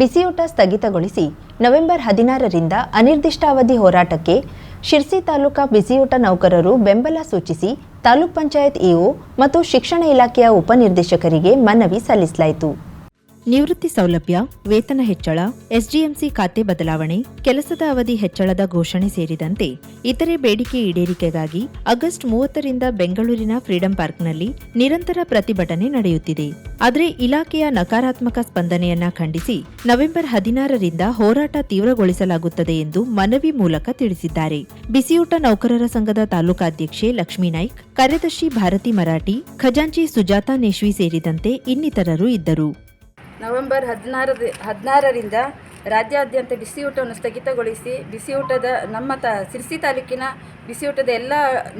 ಬಿಸಿಯೂಟ ಸ್ಥಗಿತಗೊಳಿಸಿ ನವೆಂಬರ್ ಹದಿನಾರರಿಂದ ಅನಿರ್ದಿಷ್ಟಾವಧಿ ಹೋರಾಟಕ್ಕೆ ಶಿರ್ಸಿ ತಾಲೂಕಾ ಬಿಸಿಯೂಟ ನೌಕರರು ಬೆಂಬಲ ಸೂಚಿಸಿ ತಾಲೂಕ್ ಪಂಚಾಯತ್ ಇಒ ಮತ್ತು ಶಿಕ್ಷಣ ಇಲಾಖೆಯ ಉಪನಿರ್ದೇಶಕರಿಗೆ ಮನವಿ ಸಲ್ಲಿಸಲಾಯಿತು. ನಿವೃತ್ತಿ ಸೌಲಭ್ಯ, ವೇತನ ಹೆಚ್ಚಳ, ಎಸ್ಡಿಎಂಸಿ ಖಾತೆ ಬದಲಾವಣೆ, ಕೆಲಸದ ಅವಧಿ ಹೆಚ್ಚಳದ ಘೋಷಣೆ ಸೇರಿದಂತೆ ಇತರೆ ಬೇಡಿಕೆ ಈಡೇರಿಕೆಗಾಗಿ ಆಗಸ್ಟ್ ಮೂವತ್ತರಿಂದ ಬೆಂಗಳೂರಿನ ಫ್ರೀಡಂ ಪಾರ್ಕ್ನಲ್ಲಿ ನಿರಂತರ ಪ್ರತಿಭಟನೆ ನಡೆಯುತ್ತಿದೆ. ಆದರೆ ಇಲಾಖೆಯ ನಕಾರಾತ್ಮಕ ಸ್ಪಂದನೆಯನ್ನ ಖಂಡಿಸಿ ನವೆಂಬರ್ ಹದಿನಾರರಿಂದ ಹೋರಾಟ ತೀವ್ರಗೊಳಿಸಲಾಗುತ್ತದೆ ಎಂದು ಮನವಿ ಮೂಲಕ ತಿಳಿಸಿದ್ದಾರೆ. ಬಿಸಿಯೂಟ ನೌಕರರ ಸಂಘದ ತಾಲೂಕಾಧ್ಯಕ್ಷೆ ಲಕ್ಷ್ಮೀ ನಾಯ್ಕ್, ಕಾರ್ಯದರ್ಶಿ ಭಾರತಿ ಮರಾಠಿ, ಖಜಾಂಚಿ ಸುಜಾತಾ ನೇಶ್ವಿ ಸೇರಿದಂತೆ ಇನ್ನಿತರರು ಇದ್ದರು. ನವೆಂಬರ್ ಹದಿನಾರ ಹದಿನಾರರಿಂದ ರಾಜ್ಯಾದ್ಯಂತ ಬಿಸಿಯೂಟವನ್ನು ಸ್ಥಗಿತಗೊಳಿಸಿ, ಬಿಸಿಯೂಟದ ನಮ್ಮ ತ, ಸಿರ್ಸಿ ತಾಲೂಕಿನ ಬಿಸಿಯೂಟದ ಎಲ್ಲ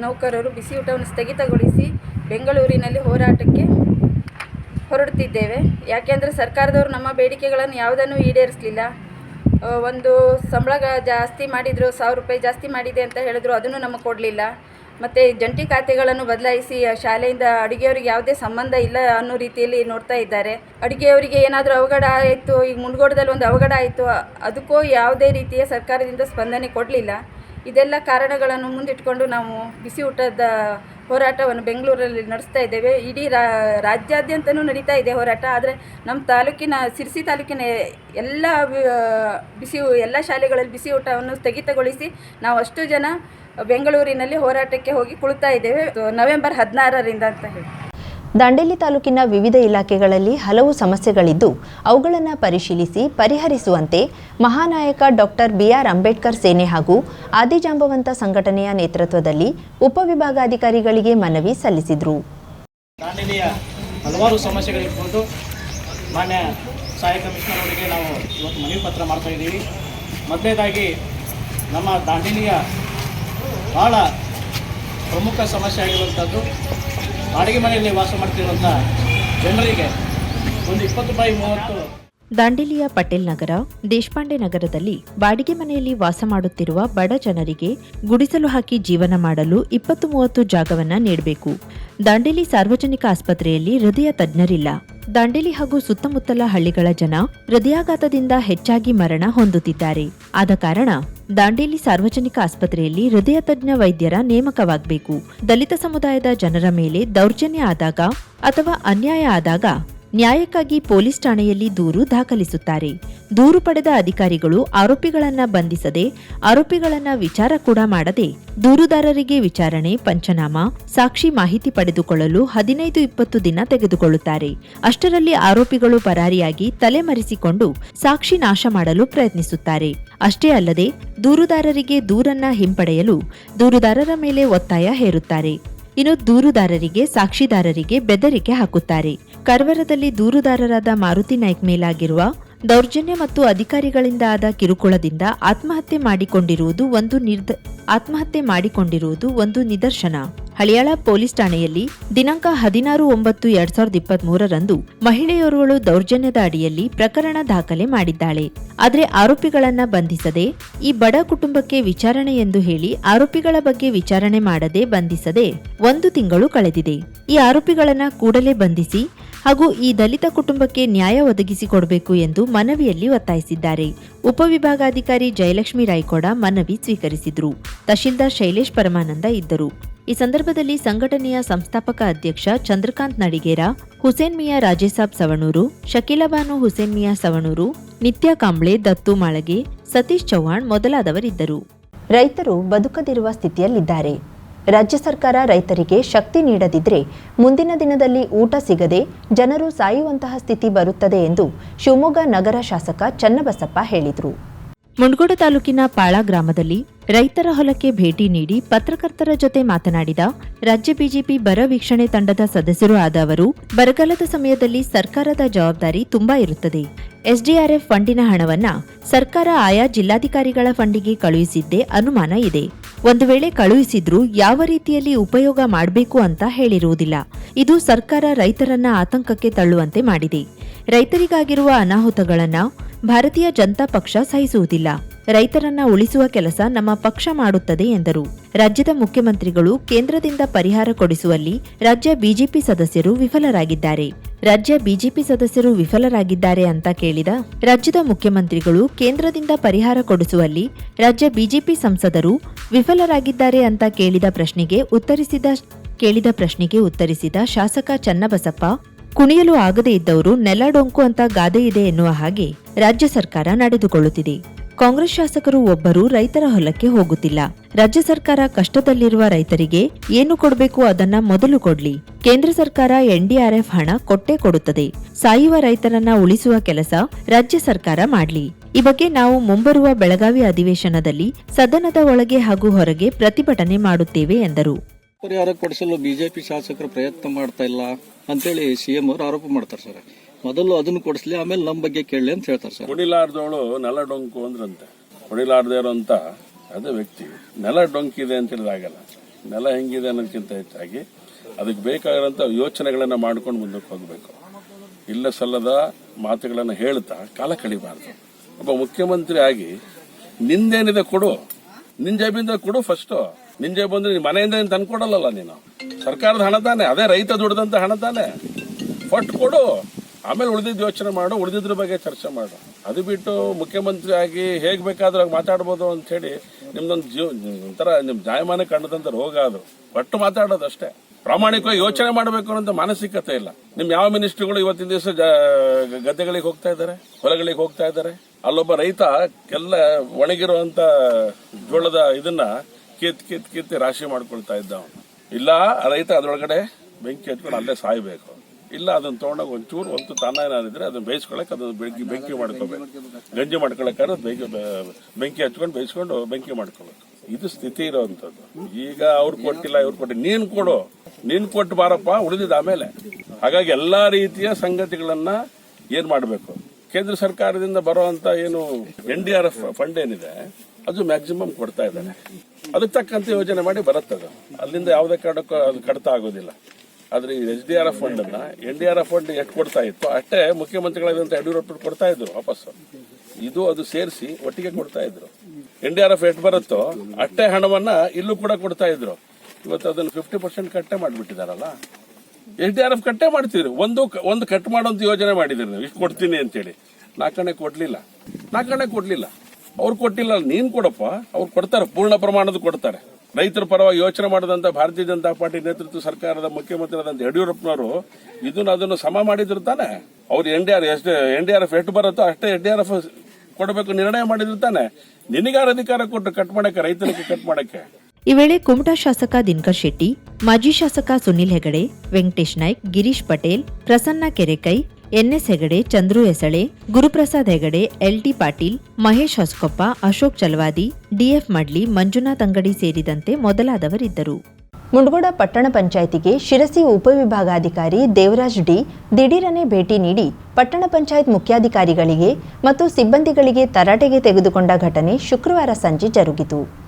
ನೌಕರರು ಬಿಸಿಯೂಟವನ್ನು ಸ್ಥಗಿತಗೊಳಿಸಿ ಬೆಂಗಳೂರಿನಲ್ಲಿ ಹೋರಾಟಕ್ಕೆ ಹೊರಡುತ್ತಿದ್ದೇವೆ. ಯಾಕೆಂದರೆ ಸರ್ಕಾರದವರು ನಮ್ಮ ಬೇಡಿಕೆಗಳನ್ನು ಯಾವುದನ್ನು ಈಡೇರಿಸಲಿಲ್ಲ. ಒಂದು ಸಂಬಳ ಜಾಸ್ತಿ ಮಾಡಿದರು, ಸಾವಿರ ರೂಪಾಯಿ ಜಾಸ್ತಿ ಮಾಡಿದೆ ಅಂತ ಹೇಳಿದ್ರು, ಅದನ್ನು ನಮಗೆ ಕೊಡಲಿಲ್ಲ. ಮತ್ತು ಜಂಟಿ ಖಾತೆಗಳನ್ನು ಬದಲಾಯಿಸಿ ಶಾಲೆಯಿಂದ ಅಡುಗೆಯವರಿಗೆ ಯಾವುದೇ ಸಂಬಂಧ ಇಲ್ಲ ಅನ್ನೋ ರೀತಿಯಲ್ಲಿ ನೋಡ್ತಾ ಇದ್ದಾರೆ. ಅಡುಗೆಯವರಿಗೆ ಏನಾದರೂ ಅವಘಡ ಆಯಿತು, ಈಗ ಮುಂಡ್ಗೋಡದಲ್ಲಿ ಒಂದು ಅವಘಡ ಆಯಿತು, ಅದಕ್ಕೂ ಯಾವುದೇ ರೀತಿಯ ಸರ್ಕಾರದಿಂದ ಸ್ಪಂದನೆ ಕೊಡಲಿಲ್ಲ. ಇದೆಲ್ಲ ಕಾರಣಗಳನ್ನು ಮುಂದಿಟ್ಕೊಂಡು ನಾವು ಬಿಸಿ ಊಟದ ಹೋರಾಟವನ್ನು ಬೆಂಗಳೂರಲ್ಲಿ ನಡೆಸ್ತಾ ಇದ್ದೇವೆ. ಇಡೀ ರಾಜ್ಯಾದ್ಯಂತನೂ ನಡೀತಾ ಇದೆ ಹೋರಾಟ, ಆದರೆ ನಮ್ಮ ತಾಲೂಕಿನ, ಸಿರ್ಸಿ ತಾಲೂಕಿನ ಎಲ್ಲ ಬಿಸಿ, ಎಲ್ಲ ಶಾಲೆಗಳಲ್ಲಿ ಬಿಸಿ ಊಟವನ್ನು ಸ್ಥಗಿತಗೊಳಿಸಿ ನಾವು ಅಷ್ಟು ಜನ ಬೆಂಗಳೂರಿನಲ್ಲಿ ಹೋರಾಟಕ್ಕೆ ಹೋಗಿ ಕುಳಿತಾ ಇದ್ದೇವೆ. ನವೆಂಬರ್ ಹದಿನಾರರಿಂದ ಅಂತ ಹೇಳಿ. ದಾಂಡೇಲಿ ತಾಲೂಕಿನ ವಿವಿಧ ಇಲಾಖೆಗಳಲ್ಲಿ ಹಲವು ಸಮಸ್ಯೆಗಳಿದ್ದು ಅವುಗಳನ್ನು ಪರಿಶೀಲಿಸಿ ಪರಿಹರಿಸುವಂತೆ Mahanayaka doctor B R Ambedkar Sene ಹಾಗೂ ಆದಿಜಾಂಬವಂತ ಸಂಘಟನೆಯ ನೇತೃತ್ವದಲ್ಲಿ ಉಪವಿಭಾಗಾಧಿಕಾರಿಗಳಿಗೆ ಮನವಿ ಸಲ್ಲಿಸಿದರು. ದಾಂಡೇಲಿಯ ಹಲವಾರು ಸಮಸ್ಯೆಗಳಿಟ್ಕೊಂಡು ಮಾನ್ಯ ಸಹಾಯಕ ಕಮಿಷನರ್ ಅವರಿಗೆ ನಾವು ಇವತ್ತು ಮನವಿ ಪತ್ರ ಮಾಡ್ತಾ ಇದ್ದೀವಿ. ಮೊದಲನೇದಾಗಿ ನಮ್ಮ ದಾಂಡೇಲಿಯ ಭಾಳ ಪ್ರಮುಖ ಸಮಸ್ಯೆ ಆಗಿರುವಂಥದ್ದು. ಬಾಡಿಗೆ ಮನೆಯಲ್ಲಿ ವಾಸ ಮಾಡ್ತಿರುವಂಥ ಜನರಿಗೆ ಒಂದು ಇಪ್ಪತ್ತು ರೂಪಾಯಿ ಮೂವತ್ತು ದಾಂಡೇಲಿಯ ಪಟೇಲ್ ನಗರ, ದೇಶಪಾಂಡೆ ನಗರದಲ್ಲಿ ಬಾಡಿಗೆ ಮನೆಯಲ್ಲಿ ವಾಸ ಮಾಡುತ್ತಿರುವ ಬಡ ಜನರಿಗೆ ಗುಡಿಸಲು ಹಾಕಿ ಜೀವನ ಮಾಡಲು ಇಪ್ಪತ್ತು ಮೂವತ್ತು ಜಾಗವನ್ನ ನೀಡಬೇಕು. ದಾಂಡೇಲಿ ಸಾರ್ವಜನಿಕ ಆಸ್ಪತ್ರೆಯಲ್ಲಿ ಹೃದಯ ತಜ್ಞರಿಲ್ಲ. ದಾಂಡೇಲಿ ಹಾಗೂ ಸುತ್ತಮುತ್ತಲ ಹಳ್ಳಿಗಳ ಜನ ಹೃದಯಾಘಾತದಿಂದ ಹೆಚ್ಚಾಗಿ ಮರಣ ಹೊಂದುತ್ತಿದ್ದಾರೆ. ಆದ ಕಾರಣ ದಾಂಡೇಲಿ ಸಾರ್ವಜನಿಕ ಆಸ್ಪತ್ರೆಯಲ್ಲಿ ಹೃದಯ ತಜ್ಞ ವೈದ್ಯರ ನೇಮಕವಾಗಬೇಕು. ದಲಿತ ಸಮುದಾಯದ ಜನರ ಮೇಲೆ ದೌರ್ಜನ್ಯ ಆದಾಗ ಅಥವಾ ಅನ್ಯಾಯ ಆದಾಗ ನ್ಯಾಯಕ್ಕಾಗಿ ಪೊಲೀಸ್ ಠಾಣೆಯಲ್ಲಿ ದೂರು ದಾಖಲಿಸುತ್ತಾರೆ. ದೂರು ಪಡೆದ ಅಧಿಕಾರಿಗಳು ಆರೋಪಿಗಳನ್ನ ಬಂಧಿಸದೆ, ಆರೋಪಿಗಳನ್ನ ವಿಚಾರ ಕೂಡ ಮಾಡದೆ, ದೂರುದಾರರಿಗೆ ವಿಚಾರಣೆ, ಪಂಚನಾಮ, ಸಾಕ್ಷಿ ಮಾಹಿತಿ ಪಡೆದುಕೊಳ್ಳಲು ಹದಿನೈದು ಇಪ್ಪತ್ತು ದಿನ ತೆಗೆದುಕೊಳ್ಳುತ್ತಾರೆ. ಅಷ್ಟರಲ್ಲಿ ಆರೋಪಿಗಳು ಪರಾರಿಯಾಗಿ ತಲೆಮರೆಸಿಕೊಂಡು ಸಾಕ್ಷಿ ನಾಶ ಮಾಡಲು ಪ್ರಯತ್ನಿಸುತ್ತಾರೆ. ಅಷ್ಟೇ ಅಲ್ಲದೆ, ದೂರುದಾರರಿಗೆ ದೂರನ್ನ ಹಿಂಪಡೆಯಲು ದೂರುದಾರರ ಮೇಲೆ ಒತ್ತಾಯ ಹೇರುತ್ತಾರೆ. ಇನ್ನು ದೂರುದಾರರಿಗೆ, ಸಾಕ್ಷಿದಾರರಿಗೆ ಬೆದರಿಕೆ ಹಾಕುತ್ತಾರೆ. ಕರ್ವರದಲ್ಲಿ ದೂರುದಾರರಾದ ಮಾರುತಿ ನಾಯ್ಕ್ ಮೇಲಾಗಿರುವ ದೌರ್ಜನ್ಯ ಮತ್ತು ಅಧಿಕಾರಿಗಳಿಂದ ಆದ ಕಿರುಕುಳದಿಂದ ಆತ್ಮಹತ್ಯೆ ಮಾಡಿಕೊಂಡಿರುವುದು ಒಂದು ನಿರ್ದ, ಆತ್ಮಹತ್ಯೆ ಮಾಡಿಕೊಂಡಿರುವುದು ಒಂದು ನಿದರ್ಶನ. ಹಳಿಯಾಳ ಪೊಲೀಸ್ ಠಾಣೆಯಲ್ಲಿ ದಿನಾಂಕ ಹದಿನಾರು ಒಂಬತ್ತು ಎರಡ್ ಸಾವಿರದ ಇಪ್ಪತ್ತ್ ಮೂರರಂದು ಮಹಿಳೆಯೋರ್ವಳು ದೌರ್ಜನ್ಯದ ಅಡಿಯಲ್ಲಿ ಪ್ರಕರಣ ದಾಖಲೆ ಮಾಡಿದ್ದಾಳೆ. ಆದರೆ ಆರೋಪಿಗಳನ್ನ ಬಂಧಿಸದೆ ಈ ಬಡ ಕುಟುಂಬಕ್ಕೆ ವಿಚಾರಣೆ ಎಂದು ಹೇಳಿ ಆರೋಪಿಗಳ ಬಗ್ಗೆ ವಿಚಾರಣೆ ಮಾಡದೆ ಬಂಧಿಸದೆ ಒಂದು ತಿಂಗಳು ಕಳೆದಿದೆ. ಈ ಆರೋಪಿಗಳನ್ನ ಕೂಡಲೇ ಬಂಧಿಸಿ ಹಾಗೂ ಈ ದಲಿತ ಕುಟುಂಬಕ್ಕೆ ನ್ಯಾಯ ಒದಗಿಸಿಕೊಡಬೇಕು ಎಂದು ಮನವಿಯಲ್ಲಿ ಒತ್ತಾಯಿಸಿದ್ದಾರೆ. ಉಪವಿಭಾಗಾಧಿಕಾರಿ ಜಯಲಕ್ಷ್ಮಿ ರಾಯ್ಕೋಡ ಮನವಿ ಸ್ವೀಕರಿಸಿದ್ರು. ತಹಶೀಲ್ದಾರ್ ಶೈಲೇಶ್ ಪರಮಾನಂದ ಇದ್ದರು. ಈ ಸಂದರ್ಭದಲ್ಲಿ ಸಂಘಟನೆಯ ಸಂಸ್ಥಾಪಕ ಅಧ್ಯಕ್ಷ ಚಂದ್ರಕಾಂತ್ ನಡಿಗೇರ, ಹುಸೇನ್ ಮಿಯಾ ರಾಜೇಸಾಬ್ ಸವಣೂರು, ಶಕೀಲಬಾನು ಹುಸೇನ್ ಮಿಯಾ ಸವಣೂರು, ನಿತ್ಯ ಕಾಂಬ್ಳೆ, ದತ್ತು ಮಾಳಗೆ, ಸತೀಶ್ ಚೌಹಾಣ್ ಮೊದಲಾದವರಿದ್ದರು. ರೈತರು ಬದುಕದಿರುವ ಸ್ಥಿತಿಯಲ್ಲಿದ್ದಾರೆ. ರಾಜ್ಯ ಸರ್ಕಾರ ರೈತರಿಗೆ ಶಕ್ತಿ ನೀಡದಿದ್ರೆ ಮುಂದಿನ ದಿನದಲ್ಲಿ ಊಟ ಸಿಗದೆ ಜನರು ಸಾಯುವಂತಹ ಸ್ಥಿತಿ ಬರುತ್ತದೆ ಎಂದು ಶಿವಮೊಗ್ಗ ನಗರ ಶಾಸಕ ಚನ್ನಬಸಪ್ಪ ಹೇಳಿದರು. ಮುಂಡಗೋಡ ತಾಲೂಕಿನ ಪಾಳ ಗ್ರಾಮದಲ್ಲಿ ರೈತರ ಹೊಲಕ್ಕೆ ಭೇಟಿ ನೀಡಿ ಪತ್ರಕರ್ತರ ಜೊತೆ ಮಾತನಾಡಿದ ರಾಜ್ಯ ಬಿಜೆಪಿ ಬರ ವೀಕ್ಷಣೆ ತಂಡದ ಸದಸ್ಯರು ಆದ ಅವರು, ಬರಗಾಲದ ಸಮಯದಲ್ಲಿ ಸರ್ಕಾರದ ಜವಾಬ್ದಾರಿ ತುಂಬಾ ಇರುತ್ತದೆ. ಎಸ್ಡಿಆರ್ಎಫ್ ಫಂಡಿನ ಹಣವನ್ನ ಸರ್ಕಾರ ಆಯಾ ಜಿಲ್ಲಾಧಿಕಾರಿಗಳ ಫಂಡಿಗೆ ಕಳುಹಿಸಿದ್ದೇ ಅನುಮಾನ ಇದೆ. ಒಂದು ವೇಳೆ ಕಳುಹಿಸಿದ್ರೂ ಯಾವ ರೀತಿಯಲ್ಲಿ ಉಪಯೋಗ ಮಾಡಬೇಕು ಅಂತ ಹೇಳಿರುವುದಿಲ್ಲ. ಇದು ಸರ್ಕಾರ ರೈತರನ್ನ ಆತಂಕಕ್ಕೆ ತಳ್ಳುವಂತೆ ಮಾಡಿದೆ. ರೈತರಿಗಾಗಿರುವ ಅನಾಹುತಗಳನ್ನ ಭಾರತೀಯ ಜನತಾ ಪಕ್ಷ ಸಹಿಸುವುದಿಲ್ಲ. ರೈತರನ್ನ ಉಳಿಸುವ ಕೆಲಸ ನಮ್ಮ ಪಕ್ಷ ಮಾಡುತ್ತದೆ ಎಂದರು. ರಾಜ್ಯದ ಮುಖ್ಯಮಂತ್ರಿಗಳು ಕೇಂದ್ರದಿಂದ ಪರಿಹಾರ ಕೊಡಿಸುವಲ್ಲಿ ರಾಜ್ಯ ಬಿಜೆಪಿ ಸದಸ್ಯರು ವಿಫಲರಾಗಿದ್ದಾರೆ. ರಾಜ್ಯ ಬಿಜೆಪಿ ಸದಸ್ಯರು ವಿಫಲರಾಗಿದ್ದಾರೆ ಅಂತ ಕೇಳಿದ ರಾಜ್ಯದ ಮುಖ್ಯಮಂತ್ರಿಗಳು ಕೇಂದ್ರದಿಂದ ಪರಿಹಾರ ಕೊಡಿಸುವಲ್ಲಿ ರಾಜ್ಯ ಬಿಜೆಪಿ ಸಂಸದರು ವಿಫಲರಾಗಿದ್ದಾರೆ ಅಂತ ಕೇಳಿದ ಪ್ರಶ್ನೆಗೆ ಉತ್ತರಿಸಿದ ಕೇಳಿದ ಪ್ರಶ್ನೆಗೆ ಉತ್ತರಿಸಿದ ಶಾಸಕ ಚನ್ನಬಸಪ್ಪ ಕುಣಿಯಲು ಆಗದೇ ಇದ್ದವರು ನೆಲಡೊಂಕು ಅಂತ ಗಾದೆ ಇದೆ ಎನ್ನುವ ಹಾಗೆ ರಾಜ್ಯ ಸರ್ಕಾರ ನಡೆದುಕೊಳ್ಳುತ್ತಿದೆ. ಕಾಂಗ್ರೆಸ್ ಶಾಸಕರು ಒಬ್ಬರು ರೈತರ ಹೊಲಕ್ಕೆ ಹೋಗುತ್ತಿಲ್ಲ. ರಾಜ್ಯ ಸರ್ಕಾರ ಕಷ್ಟದಲ್ಲಿರುವ ರೈತರಿಗೆ ಏನು ಕೊಡಬೇಕು ಅದನ್ನ ಮೊದಲು ಕೊಡ್ಲಿ. ಕೇಂದ್ರ ಸರ್ಕಾರ ಎನ್ಡಿಆರ್ಎಫ್ ಹಣ ಕೊಟ್ಟೇ ಕೊಡುತ್ತದೆ. ಸಾಯುವ ರೈತರನ್ನ ಉಳಿಸುವ ಕೆಲಸ ರಾಜ್ಯ ಸರ್ಕಾರ ಮಾಡ್ಲಿ. ಈ ಬಗ್ಗೆ ನಾವು ಮುಂಬರುವ ಬೆಳಗಾವಿ ಅಧಿವೇಶನದಲ್ಲಿ ಸದನದ ಒಳಗೆ ಹಾಗೂ ಹೊರಗೆ ಪ್ರತಿಭಟನೆ ಮಾಡುತ್ತೇವೆ ಎಂದರು. ಪರಿಹಾರ ಕೊಡಿಸಲು ಬಿಜೆಪಿ ಶಾಸಕರು ಪ್ರಯತ್ನ ಮಾಡ್ತಾ ಇಲ್ಲ. ಅಂತೇಳಿ ಸಿ ಎಂ ಅವರು ಆರೋಪ ಮಾಡ್ತಾರೆ ಸರ್. ಮೊದಲು ಅದನ್ನು ಕೊಡಿಸ್ಲಿ, ಆಮೇಲೆ ನಮ್ಮ ಬಗ್ಗೆ ಕೇಳಲಿ ಅಂತ ಹೇಳ್ತಾರೆ ಸರ್. ಕೊಡಿಲಾರ್ದವಳು ನೆಲ ಡೊಂಕು ಅಂದ್ರಂತೆ. ಕುಣಿಲಾರ್ದೇ ಇರೋಂಥ ಅದೇ ವ್ಯಕ್ತಿ. ನೆಲ ಡೊಂಕಿದೆ ಅಂತ ಹೇಳಿದಾಗಲ್ಲ ನೆಲ ಹೆಂಗಿದೆ ಅನ್ನೋದಕ್ಕಿಂತ ಹೆಚ್ಚಾಗಿ ಅದಕ್ಕೆ ಬೇಕಾಗಿರೋಂಥ ಯೋಚನೆಗಳನ್ನು ಮಾಡ್ಕೊಂಡು ಮುಂದಕ್ಕೆ ಹೋಗಬೇಕು. ಇಲ್ಲ ಸಲ್ಲದ ಮಾತುಗಳನ್ನು ಹೇಳ್ತಾ ಕಾಲ ಕಳಿಬಾರ್ದು. ಒಬ್ಬ ಮುಖ್ಯಮಂತ್ರಿ ಆಗಿ ನಿಂದೇನಿದೆ ಕೊಡು. ನಿನ್ ಜೇಬಿಂದ ಕೊಡು ಫಸ್ಟು ನಿನ್ ಬಂದ್ರೆ ನಿಮ್ಮ ಮನೆಯಿಂದ ನೀನ್ ನೀನು. ಸರ್ಕಾರದ ಹಣ ತಾನೆ, ಅದೇ ರೈತ ದುಡ್ದಂತ ಹಣ ತಾನೆ. ಫಟ್ ಕೊಡು, ಆಮೇಲೆ ಉಳಿದಿದ್ದು ಯೋಚನೆ ಮಾಡು, ಉಳಿದಿದ್ರ ಬಗ್ಗೆ ಚರ್ಚೆ ಮಾಡು. ಅದು ಬಿಟ್ಟು ಮುಖ್ಯಮಂತ್ರಿ ಆಗಿ ಹೇಗ್ ಬೇಕಾದ್ರೂ ಮಾತಾಡ್ಬೋದು ಅಂತ ಹೇಳಿ ನಿಮ್ದೊಂದು ಜೀವ, ಒಂಥರ ನಿಮ್ ಜಾಯಮಾನ ಕಂಡದಂತ ರೋಗ ಅದು ಒಟ್ಟು ಮಾತಾಡೋದು ಅಷ್ಟೇ ಪ್ರಾಮಾಣಿಕವಾಗಿ ಯೋಚನೆ ಮಾಡಬೇಕು ಅನ್ನೋ ಮಾನಸಿಕತೆ ಇಲ್ಲ. ನಿಮ್ ಯಾವ ಮಿನಿಸ್ಟ್ರಿಗಳು ಇವತ್ತಿನ ದಿವಸ ಗದ್ದೆಗಳಿಗೆ ಹೋಗ್ತಾ ಇದ್ದಾರೆ, ಹೊಲಗಳಿಗೆ ಹೋಗ್ತಾ ಇದ್ದಾರೆ? ಅಲ್ಲೊಬ್ಬ ರೈತ ಎಲ್ಲ ಒಣಗಿರುವಂತ ಜೋಳದ ಇದನ್ನ ಕಿತ್ ಕಿತ್ ಕಿತ್ತಿ ರಾಶಿ ಮಾಡ್ಕೊಳ್ತಾ ಇದ್ದ ಅವನು. ಇಲ್ಲ, ರೈತ ಅದ್ರೊಳಗಡೆ ಬೆಂಕಿ ಹಚ್ಕೊಂಡು ಅಲ್ಲೇ ಸಾಯ್ಬೇಕು. ಇಲ್ಲ, ಅದನ್ನ ತೊಗೊಂಡಾಗ ಒಂಚೂರು ಒಂದು ಏನಾದ್ರೆ ಅದನ್ನ ಬೇಯಿಸ್ಕೊಳಕ್ ಅದನ್ನ ಬೆಂಕಿ ಬೆಂಕಿ ಮಾಡ್ಕೋಬೇಕು. ಗಂಜಿ ಮಾಡ್ಕೊಳಕ್ಕಾದ್ರೆ ಬೆಂಕಿ ಬೆಂಕಿ ಹಚ್ಕೊಂಡು ಬೇಯಿಸ್ಕೊಂಡು ಬೆಂಕಿ ಮಾಡ್ಕೋಬೇಕು. ಇದು ಸ್ಥಿತಿ ಇರೋವಂಥದ್ದು ಈಗ ಅವ್ರು ಕೊಟ್ಟಿಲ್ಲ, ಇವ್ರು ಕೊಟ್ಟು ನೀನ್ ಕೊಡು. ನೀನ್ ಕೊಟ್ಟು ಬಾರಪ್ಪ ಉಳಿದಿದ್ದ ಆಮೇಲೆ. ಹಾಗಾಗಿ ಎಲ್ಲಾ ರೀತಿಯ ಸಂಗತಿಗಳನ್ನ ಏನ್ ಮಾಡಬೇಕು? ಕೇಂದ್ರ ಸರ್ಕಾರದಿಂದ ಬರುವಂತ ಏನು N D R F fund ಏನಿದೆ, ಅದು ಮ್ಯಾಕ್ಸಿಮಮ್ ಕೊಡ್ತಾ ಇದ್ದಾರೆ. ಅದಕ್ಕೆ ತಕ್ಕಂತೆ ಯೋಜನೆ ಮಾಡಿ ಬರುತ್ತದು. ಅಲ್ಲಿಂದ ಯಾವುದೇ ಕಾರಣಕ್ಕೂ ಅದು ಕಡಿತ ಆಗೋದಿಲ್ಲ. ಆದ್ರೆ ಈ H D R F fund ಅನ್ನ N D R F fund ಎಷ್ಟು ಕೊಡ್ತಾ ಇತ್ತು. ಅಷ್ಟೇ ಮುಖ್ಯಮಂತ್ರಿಗಳಾದಂತ ಯಡಿಯೂರಪ್ಪ ಕೊಡ್ತಾ ಇದ್ರು ವಾಪಸ್. ಇದು ಅದು ಸೇರಿಸಿ ಒಟ್ಟಿಗೆ ಕೊಡ್ತಾ ಇದ್ರು. ಎನ್ ಡಿ ಆರ್ ಎಫ್ ಎಷ್ಟು ಬರುತ್ತೋ ಅಷ್ಟೇ ಹಣವನ್ನ ಇಲ್ಲೂ ಕೂಡ ಕೊಡ್ತಾ ಇದ್ರು. ಇವತ್ತು ಅದನ್ನು ಫಿಫ್ಟಿ ಪರ್ಸೆಂಟ್ ಕಟ್ಟೆ ಮಾಡಿಬಿಟ್ಟಿದಾರಲ್ಲ. ಎಚ್ ಡಿ ಆರ್ ಎಫ್ ಕಟ್ಟೆ ಮಾಡ್ತಿದ್ರು. ಒಂದು ಒಂದು ಕಟ್ ಮಾಡೋಂತ ಯೋಜನೆ ಮಾಡಿದ್ರಿ ನೀವು. ಇಷ್ಟು ಕೊಡ್ತೀನಿ ಅಂತೇಳಿ. ನಾಲ್ಕಣೆ ಕೊಡ್ಲಿಲ್ಲ. ನಾಲ್ಕಣೆ ಕೊಡ್ಲಿಲ್ಲ. ಅವ್ರು ಕೊಟ್ಟಿಲ್ಲ, ನೀನ್ ಕೊಡಪ್ಪ. ಅವ್ರು ಕೊಡ್ತಾರೆ, ಪೂರ್ಣ ಪ್ರಮಾಣದ ಕೊಡ್ತಾರೆ. ರೈತರ ಪರವಾಗಿ ಯೋಚನೆ ಮಾಡಿದಂತ ಭಾರತೀಯ ಜನತಾ ಪಾರ್ಟಿ ನೇತೃತ್ವ ಸರ್ಕಾರದ ಮುಖ್ಯಮಂತ್ರಿಯಾದಂತ ಯಡಿಯೂರಪ್ಪನವರು ಇದನ್ನ ಅದನ್ನು ಸಮ ಮಾಡಿದ್ರು ತಾನೆ. ಅವ್ರು ಎನ್ ಡಿ ಆರ್ ಎಷ್ಟು ಎನ್ ಡಿ ಆರ್ ಎಫ್ ಎಷ್ಟು ಬರುತ್ತೋ ಅಷ್ಟೇ ಎನ್ ಡಿ ಆರ್ ಎಫ್ ಕೊಡಬೇಕು ನಿರ್ಣಯ ಮಾಡಿದ್ರು ತಾನೆ. ನಿನಗಾರ ಅಧಿಕಾರ ಕೊಟ್ಟು ಕಟ್ ಮಾಡಕ್ಕೆ ರೈತರಿಗೆ ಕಟ್ ಮಾಡಕ್ಕೆ? ಈ ವೇಳೆ ಕುಮಟಾ ಶಾಸಕ ದಿನಕರ್ ಶೆಟ್ಟಿ, ಮಾಜಿ ಶಾಸಕ Sunil Hegde, Venkatesh Naik, Girish Patel, Prasanna Kerekai NS Hegde, Chandru Esale Guruprasad Hegde LT Patil, Mahesh Hosakoppa, Ashok Chalavadi DF Madli, Manjunath Angadi ಸೇರಿದಂತೆ ಮೊದಲಾದವರಿದ್ದರು. ಮುಂಡಗೋಡ ಪಟ್ಟಣ ಪಂಚಾಯಿತಿಗೆ ಶಿರಸಿ ಉಪವಿಭಾಗಾಧಿಕಾರಿ ದೇವರಾಜ್ ಡಿ ದಿಢೀರನೆ ಭೇಟಿ ನೀಡಿ ಪಟ್ಟಣ ಪಂಚಾಯತ್ ಮುಖ್ಯಾಧಿಕಾರಿಗಳಿಗೆ ಮತ್ತು ಸಿಬ್ಬಂದಿಗಳಿಗೆ ತರಾಟೆಗೆ ತೆಗೆದುಕೊಂಡ ಘಟನೆ ಶುಕ್ರವಾರ ಸಂಜೆ ಜರುಗಿತು.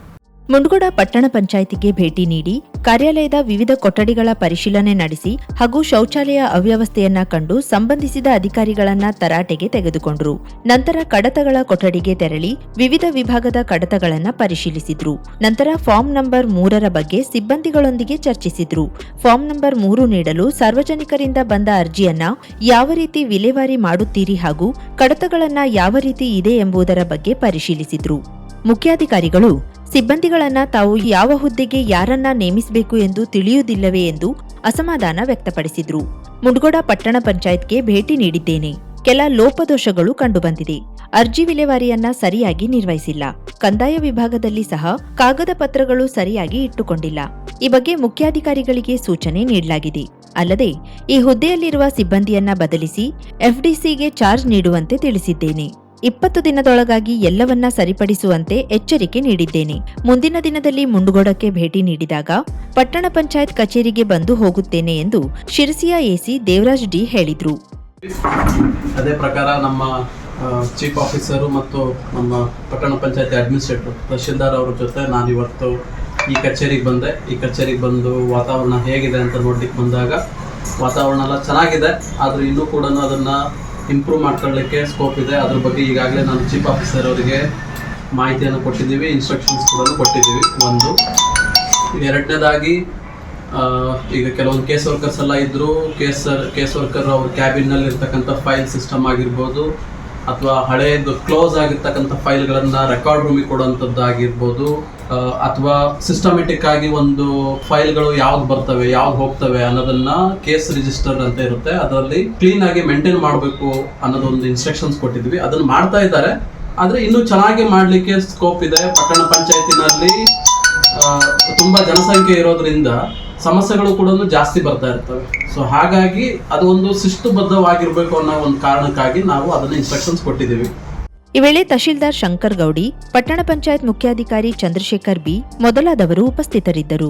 ಮುಂಡಗೋಡ ಪಟ್ಟಣ ಪಂಚಾಯಿತಿಗೆ ಭೇಟಿ ನೀಡಿ ಕಾರ್ಯಾಲಯದ ವಿವಿಧ ಕೊಠಡಿಗಳ ಪರಿಶೀಲನೆ ನಡೆಸಿ ಹಾಗೂ ಶೌಚಾಲಯ ಅವ್ಯವಸ್ಥೆಯನ್ನ ಕಂಡು ಸಂಬಂಧಿಸಿದ ಅಧಿಕಾರಿಗಳನ್ನ ತರಾಟೆಗೆ ತೆಗೆದುಕೊಂಡರು. ನಂತರ ಕಡತಗಳ ಕೊಠಡಿಗೆ ತೆರಳಿ ವಿವಿಧ ವಿಭಾಗದ ಕಡತಗಳನ್ನ ಪರಿಶೀಲಿಸಿದ್ರು. ನಂತರ ಫಾರ್ಮ್ ನಂಬರ್ ಮೂರರ ಬಗ್ಗೆ ಸಿಬ್ಬಂದಿಗಳೊಂದಿಗೆ ಚರ್ಚಿಸಿದ್ರು. ಫಾರ್ಮ್ ನಂಬರ್ ಮೂರು ನೀಡಲು ಸಾರ್ವಜನಿಕರಿಂದ ಬಂದ ಅರ್ಜಿಯನ್ನ ಯಾವ ರೀತಿ ವಿಲೇವಾರಿ ಮಾಡುತ್ತೀರಿ ಹಾಗೂ ಕಡತಗಳನ್ನ ಯಾವ ರೀತಿ ಇದೆ ಎಂಬುದರ ಬಗ್ಗೆ ಪರಿಶೀಲಿಸಿದ್ರು. ಮುಖ್ಯಾಧಿಕಾರಿಗಳು ಸಿಬ್ಬಂದಿಗಳನ್ನ ತಾವು ಯಾವ ಹುದ್ದೆಗೆ ಯಾರನ್ನ ನೇಮಿಸಬೇಕು ಎಂದು ತಿಳಿಯುವುದಿಲ್ಲವೇ ಎಂದು ಅಸಮಾಧಾನ ವ್ಯಕ್ತಪಡಿಸಿದ್ರು. ಮುಂಡ್ಗೋಡ ಪಟ್ಟಣ ಪಂಚಾಯತ್ಗೆ ಭೇಟಿ ನೀಡಿದ್ದೇನೆ. ಕೆಲ ಲೋಪದೋಷಗಳು ಕಂಡುಬಂದಿದೆ. ಅರ್ಜಿ ವಿಲೇವಾರಿಯನ್ನ ಸರಿಯಾಗಿ ನಿರ್ವಹಿಸಿಲ್ಲ. ಕಂದಾಯ ವಿಭಾಗದಲ್ಲಿ ಸಹ ಕಾಗದ ಪತ್ರಗಳು ಸರಿಯಾಗಿ ಇಟ್ಟುಕೊಂಡಿಲ್ಲ. ಈ ಬಗ್ಗೆ ಮುಖ್ಯಾಧಿಕಾರಿಗಳಿಗೆ ಸೂಚನೆ ನೀಡಲಾಗಿದೆ. ಅಲ್ಲದೆ, ಈ ಹುದ್ದೆಯಲ್ಲಿರುವ ಸಿಬ್ಬಂದಿಯನ್ನ ಬದಲಿಸಿ ಎಫ್ಡಿಸಿಗೆ ಚಾರ್ಜ್ ನೀಡುವಂತೆ ತಿಳಿಸಿದ್ದೇನೆ. ಇಪ್ಪತ್ತು ದಿನದೊಳಗಾಗಿ ಎಲ್ಲವನ್ನ ಸರಿಪಡಿಸುವಂತೆ ಎಚ್ಚರಿಕೆ ನೀಡಿದ್ದೇನೆ. ಮುಂದಿನ ದಿನದಲ್ಲಿ ಮುಂಡುಗೋಡಕ್ಕೆ ಭೇಟಿ ನೀಡಿದಾಗ ಪಟ್ಟಣ ಪಂಚಾಯತ್ ಕಚೇರಿಗೆ ಬಂದು ಹೋಗುತ್ತೇನೆ ಎಂದು ಶಿರಸಿಯ ಎಸಿ ದೇವರಾಜ್ ಡಿ ಹೇಳಿದ್ರು. ಅದೇ ಪ್ರಕಾರ ನಮ್ಮ ಚೀಫ್ ಆಫೀಸರು ಮತ್ತು ನಮ್ಮ ಪಟ್ಟಣ ಪಂಚಾಯತ್ ಅಡ್ಮಿನಿಸ್ಟ್ರೇಟರ್ ತಹಶೀಲ್ದಾರ್ ಅವರ ಜೊತೆ ನಾನು ಇವತ್ತು ಈ ಕಚೇರಿಗೆ ಬಂದೆ. ಈ ಕಚೇರಿಗೆ ಬಂದು ವಾತಾವರಣ ಹೇಗಿದೆ ಅಂತ ನೋಡ್ಲಿಕ್ಕೆ ಬಂದಾಗ ವಾತಾವರಣ ಎಲ್ಲ ಚೆನ್ನಾಗಿದೆ. ಆದರೆ ಇನ್ನೂ ಕೂಡ ಅದನ್ನು ಇಂಪ್ರೂವ್ ಮಾಡ್ಕೊಳ್ಳಿಕ್ಕೆ ಸ್ಕೋಪ್ ಇದೆ. ಅದ್ರ ಬಗ್ಗೆ ಈಗಾಗಲೇ ನಾನು ಚೀಫ್ ಆಫೀಸರ್ ಅವರಿಗೆ ಮಾಹಿತಿಯನ್ನು ಕೊಟ್ಟಿದ್ದೀವಿ. ಇನ್ಸ್ಟ್ರಕ್ಷನ್ಸ್ ಕೂಡ ಕೊಟ್ಟಿದ್ದೀವಿ. ಒಂದು. ಎರಡನೇದಾಗಿ ಈಗ ಕೆಲವೊಂದು ಕೇಸ್ ವರ್ಕರ್ಸ್ ಎಲ್ಲ ಇದ್ದರೂ ಕೇಸ್ ಕೇಸ್ ವರ್ಕರ್ ಅವ್ರ ಕ್ಯಾಬಿನ್ನಲ್ಲಿ ಇರ್ತಕ್ಕಂಥ ಫೈಲ್ ಸಿಸ್ಟಮ್ ಆಗಿರ್ಬೋದು ಅಥವಾ ಹಳೆಯದು ಕ್ಲೋಸ್ ಆಗಿರ್ತಕ್ಕಂಥ ಫೈಲ್ಗಳನ್ನು ರೆಕಾರ್ಡ್ ರೂಮಿಗೆ ಕೊಡುವಂಥದ್ದು ಆಗಿರ್ಬೋದು ಅಥವಾ ಸಿಸ್ಟಮೆಟಿಕ್ ಆಗಿ ಒಂದು ಫೈಲ್ಗಳು ಯಾವ್ದು ಬರ್ತವೆ, ಯಾವ್ದು ಹೋಗ್ತವೆ ಅನ್ನೋದನ್ನ ಕೇಸ್ ರಿಜಿಸ್ಟರ್ ಅಂತ ಇರುತ್ತೆ. ಅದರಲ್ಲಿ ಕ್ಲೀನ್ ಆಗಿ ಮೇಂಟೈನ್ ಮಾಡಬೇಕು ಅನ್ನೋದೊಂದು ಇನ್ಸ್ಟ್ರಕ್ಷನ್ಸ್ ಕೊಟ್ಟಿದ್ವಿ. ಅದನ್ನ ಮಾಡ್ತಾ ಇದ್ದಾರೆ. ಆದ್ರೆ ಇನ್ನೂ ಚೆನ್ನಾಗಿ ಮಾಡಲಿಕ್ಕೆ ಸ್ಕೋಪ್ ಇದೆ. ಪಟ್ಟಣ ಪಂಚಾಯತಿನಲ್ಲಿ ತುಂಬಾ ಜನಸಂಖ್ಯೆ ಇರೋದ್ರಿಂದ ಸಮಸ್ಯೆಗಳು ಕೂಡ ಜಾಸ್ತಿ ಬರ್ತಾ ಇರ್ತವೆ. ಸೊ ಹಾಗಾಗಿ ಅದು ಒಂದು ಶಿಸ್ತುಬದ್ಧವಾಗಿರ್ಬೇಕು ಅನ್ನೋ ಒಂದು ಕಾರಣಕ್ಕಾಗಿ ನಾವು ಅದನ್ನ ಇನ್ಸ್ಟ್ರಕ್ಷನ್ಸ್ ಕೊಟ್ಟಿದ್ದೀವಿ. ಈ ವೇಳೆ ತಹಶೀಲ್ದಾರ್ ಶಂಕರ್ ಗೌಡಿ, ಪಟ್ಟಣ ಪಂಚಾಯತ್ ಮುಖ್ಯಾಧಿಕಾರಿ ಚಂದ್ರಶೇಖರ್ ಬಿ ಮೊದಲಾದವರು ಉಪಸ್ಥಿತರಿದ್ದರು.